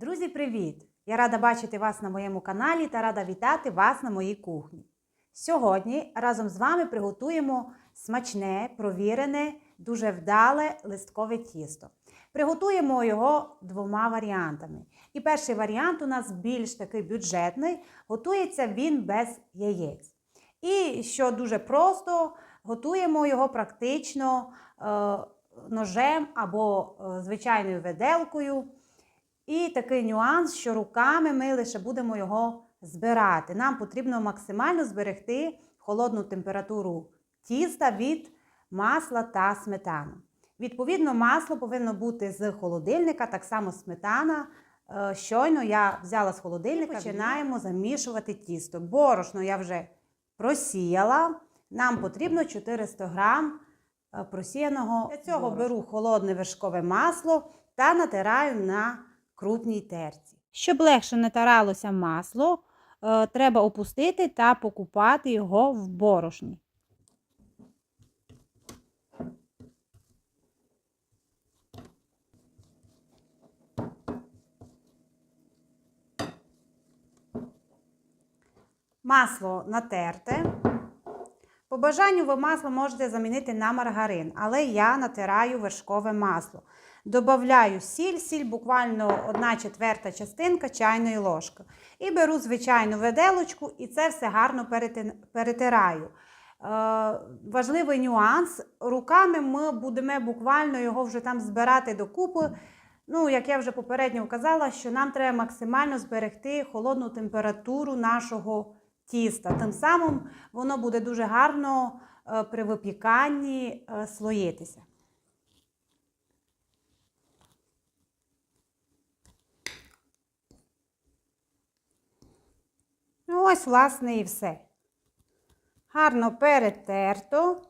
Друзі, привіт! Я рада бачити вас на моєму каналі та рада вітати вас на моїй кухні. Сьогодні разом з вами приготуємо смачне, провірене, дуже вдале листкове тісто. Приготуємо його двома варіантами. І перший варіант у нас більш такий бюджетний, готується він без яєць. І що дуже просто, готуємо його практично е, ножем або е, звичайною виделкою. І такий нюанс, що руками ми лише будемо його збирати. Нам потрібно максимально зберегти холодну температуру тіста від масла та сметани. Відповідно, масло повинно бути з холодильника, так само сметана. Е, Щойно я взяла з холодильника, починаємо замішувати тісто. Борошно я вже просіяла. Нам потрібно 400 грам е, просіяного. Для цього беру холодне вершкове масло та натираю на крупній терці. Щоб легше натиралося масло, е, треба опустити та покупати його в борошні. Масло натерте. По бажанню ви масло можете замінити на маргарин, але я натираю вершкове масло. Добавляю сіль, сіль буквально 1 четверта частинка чайної ложки. І беру звичайну виделочку і це все гарно перетираю. Е, важливий нюанс. Руками ми будемо буквально його вже там збирати докупи. Ну, як я вже попередньо вказала, що нам треба максимально зберегти холодну температуру нашого тіста. Тим самим воно буде дуже гарно е, при випіканні е, слоїтися. Ну, ось, власне, і все. Гарно перетерто.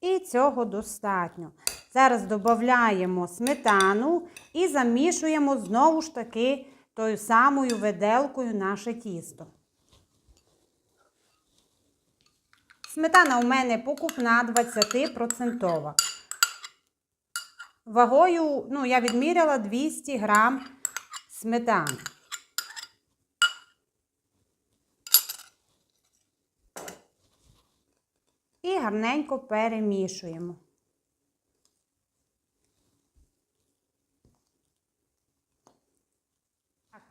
І цього достатньо. Зараз додаємо сметану і замішуємо знову ж таки тою самою виделкою наше тісто. Сметана у мене покупна 20%. Вагою, ну, я відміряла 200 грам сметани. Гарненько перемішуємо.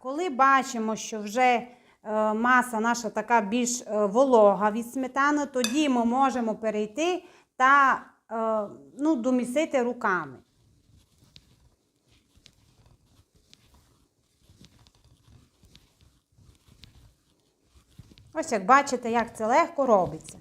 Коли бачимо, що вже е, маса наша така більш е, волога від сметани, тоді ми можемо перейти та е, ну, домісити руками. Ось як бачите, як це легко робиться.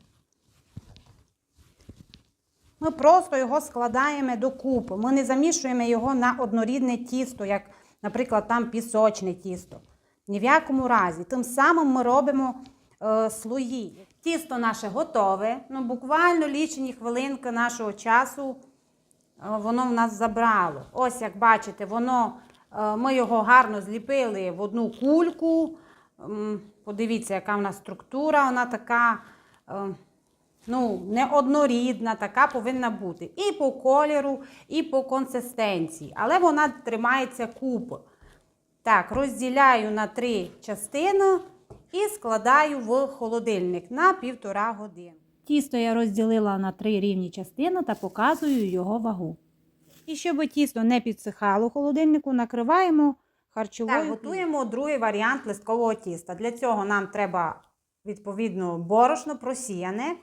Ми просто його складаємо докупи. Ми не замішуємо його на однорідне тісто, як, наприклад, там пісочне тісто. Ні в якому разі. Тим самим ми робимо е, слої. Тісто наше готове. Ну, Буквально лічені хвилинки нашого часу е, воно в нас забрало. Ось, як бачите, воно, е, ми його гарно зліпили в одну кульку. Подивіться, яка в нас структура, вона така. Е, ну, не однорідна, така повинна бути. І по кольору, і по консистенції. Але вона тримається купи. Так, розділяю на три частини і складаю в холодильник на півтора години. Тісто я розділила на три рівні частини та показую його вагу. І щоб тісто не підсихало в холодильнику, накриваємо харчовою. Так, готуємо другий варіант листкового тіста. Для цього нам треба, відповідно, борошно просіяне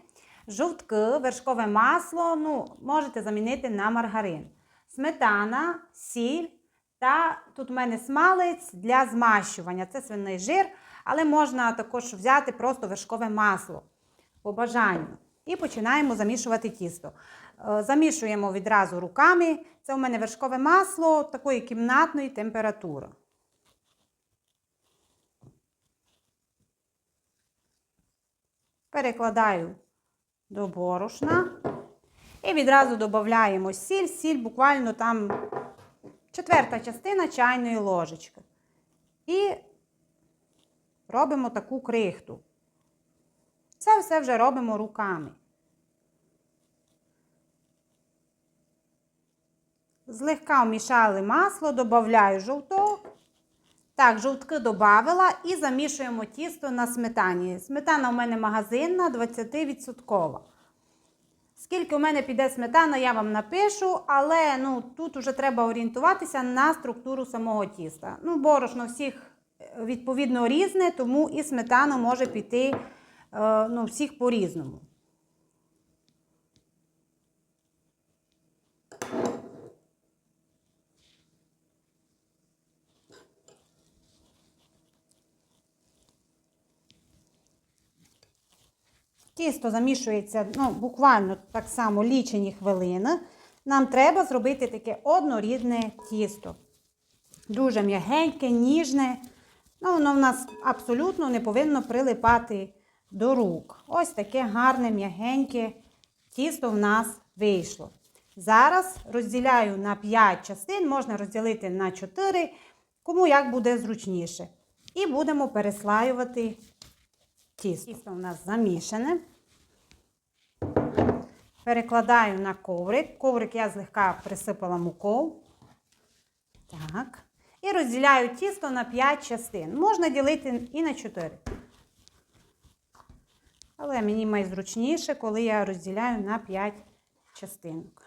жовтки, вершкове масло, ну, можете замінити на маргарин, сметана, сіль та тут у мене смалець для змащування. Це свиний жир, але можна також взяти просто вершкове масло по бажанню. І починаємо замішувати тісто. Е, замішуємо відразу руками. Це у мене вершкове масло такої кімнатної температури. Перекладаю до борошна. І відразу додаємо сіль, сіль буквально там четверта частина чайної ложечки. І робимо таку крихту. Це все вже робимо руками. Злегка вмішали масло, додаю жовток. Так, жовтки додавила і замішуємо тісто на сметані. Сметана у мене магазинна 20%. Скільки у мене піде сметана, я вам напишу, але ну, тут вже треба орієнтуватися на структуру самого тіста. Ну, борошно всіх е, відповідно різне, тому і сметана може піти е, ну, всіх по-різному. Тісто замішується ну, буквально так само лічені хвилини. Нам треба зробити таке однорідне тісто. Дуже м'ягеньке, ніжне. Ну, воно в нас абсолютно не повинно прилипати до рук. Ось таке гарне, м'ягеньке тісто в нас вийшло. Зараз розділяю на 5 частин, можна розділити на 4, кому як буде зручніше. І будемо переслаювати тісто. Тісто у нас замішане. Перекладаю на коврик. Коврик я злегка присипала мукою. Так. І розділяю тісто на 5 частин. Можна ділити і на 4. Але мені найзручніше, коли я розділяю на 5 частинок.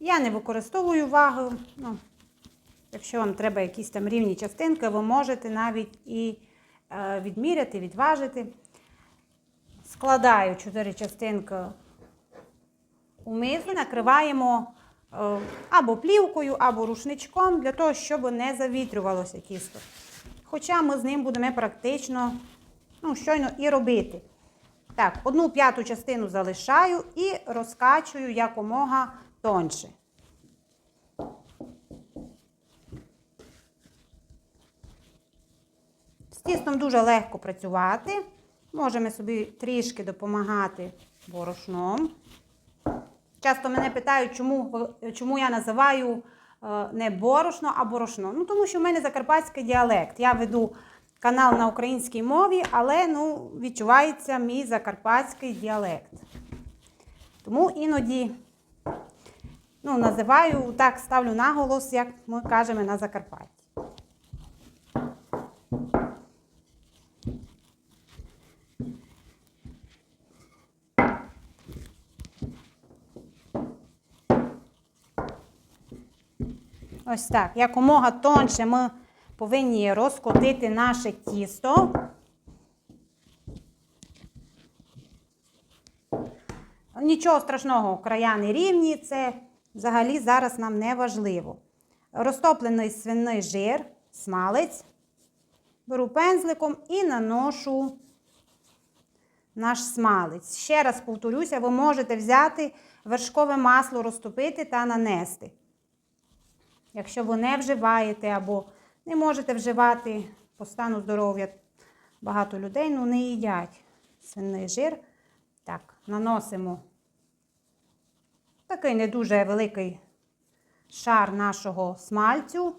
Я не використовую вагу. Ну, Якщо вам треба якісь там рівні частинки, ви можете навіть і е, відміряти, відважити. Складаю 4 частинки у миску, накриваємо е, або плівкою, або рушничком, для того, щоб не завітрювалося тісто. Хоча ми з ним будемо практично ну, щойно і робити. Так, одну п'яту частину залишаю і розкачую якомога тонше. З тістом дуже легко працювати. Можемо собі трішки допомагати борошном. Часто мене питають, чому, чому я називаю е, не борошно, а борошно. Ну, тому що в мене закарпатський діалект. Я веду канал на українській мові, але ну, відчувається мій закарпатський діалект. Тому іноді ну, називаю, так ставлю наголос, як ми кажемо на Закарпатті. Ось так. Якомога тонше ми повинні розкотити наше тісто. Нічого страшного, края не рівні, це взагалі зараз нам не важливо. Розтоплений свиний жир, смалець. Беру пензликом і наношу наш смалець. Ще раз повторюся, ви можете взяти вершкове масло, розтопити та нанести. Якщо ви не вживаєте або не можете вживати по стану здоров'я, багато людей ну, не їдять свиний жир. Так, наносимо такий не дуже великий шар нашого смальцю.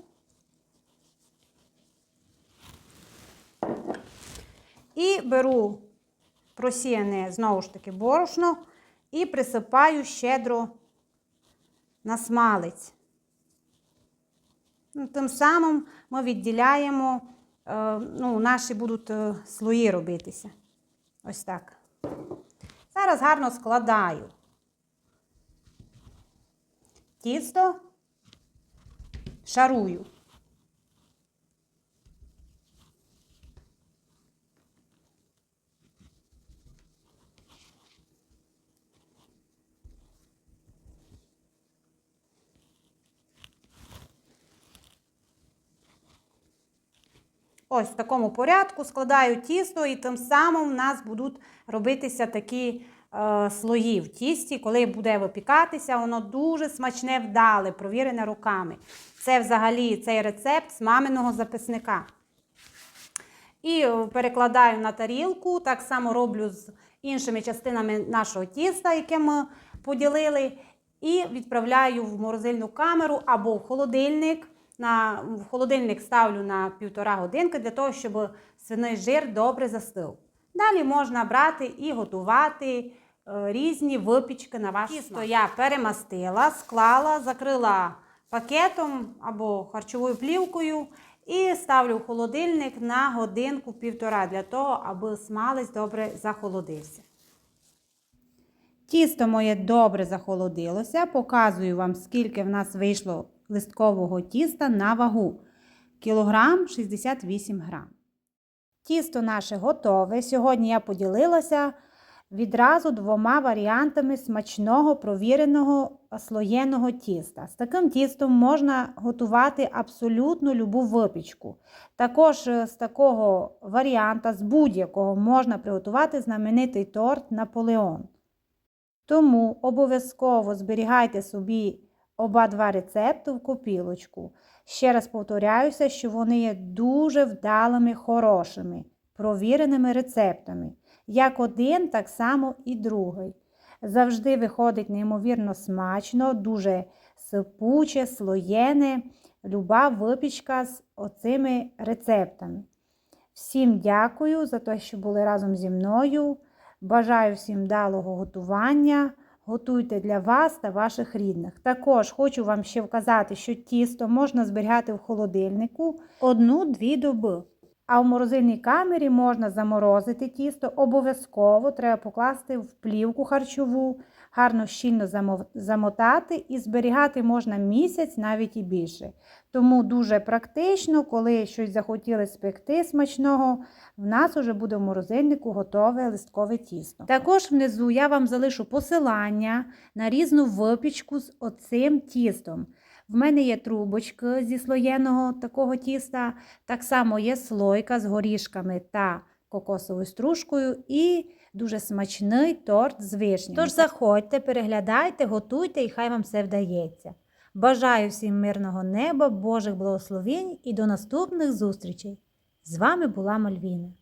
І беру просіяне знову ж таки борошно і присипаю щедро на смалець. Ну, Тим самим ми відділяємо, е, ну, наші будуть е, слої робитися. Ось так. Зараз гарно складаю тісто, шарую. Ось в такому порядку складаю тісто, і тим самим в нас будуть робитися такі е, слої в тісті, коли буде випікатися, воно дуже смачне вдале, провірене руками. Це взагалі цей рецепт з маминого записника. І е, перекладаю на тарілку, так само роблю з іншими частинами нашого тіста, яке ми поділили. І відправляю в морозильну камеру або в холодильник. На, в холодильник ставлю на півтора годинки для того, щоб свиний жир добре застив. Далі можна брати і готувати е, різні випічки на ваш Тісто я перемастила, склала, закрила пакетом або харчовою плівкою і ставлю в холодильник на годинку-півтора для того, аби смалець добре захолодився. Тісто моє добре захолодилося. Показую вам, скільки в нас вийшло листкового тіста на вагу. Кілограм 68 грам. Тісто наше готове. Сьогодні я поділилася відразу двома варіантами смачного провіреного слоєного тіста. З таким тістом можна готувати абсолютно любу випічку. Також е, з такого варіанта, з будь-якого можна приготувати знаменитий торт Наполеон. Тому обов'язково зберігайте собі оба два рецепти в копілочку. Ще раз повторяюся, що вони є дуже вдалими, хорошими, провіреними рецептами. Як один, так само і другий. Завжди виходить неймовірно смачно, дуже сипуче, слоєне, люба випічка з оцими рецептами. Всім дякую за те, що були разом зі мною. Бажаю всім вдалого готування. Готуйте для вас та ваших рідних. Також хочу вам ще вказати, що тісто можна зберігати в холодильнику одну-дві доби. А в морозильній камері можна заморозити тісто. Обов'язково треба покласти в плівку харчову, гарно щільно замотати і зберігати можна місяць, навіть і більше. Тому дуже практично, коли щось захотіли спекти смачного, в нас уже буде в морозильнику готове листкове тісто. Також внизу я вам залишу посилання на різну випічку з оцим тістом. В мене є трубочки зі слоєного такого тіста, так само є слойка з горішками та кокосовою стружкою і дуже смачний торт з вишнями. Тож заходьте, переглядайте, готуйте і хай вам все вдається. Бажаю всім мирного неба, Божих благословень і до наступних зустрічей! З вами була Мальвіна.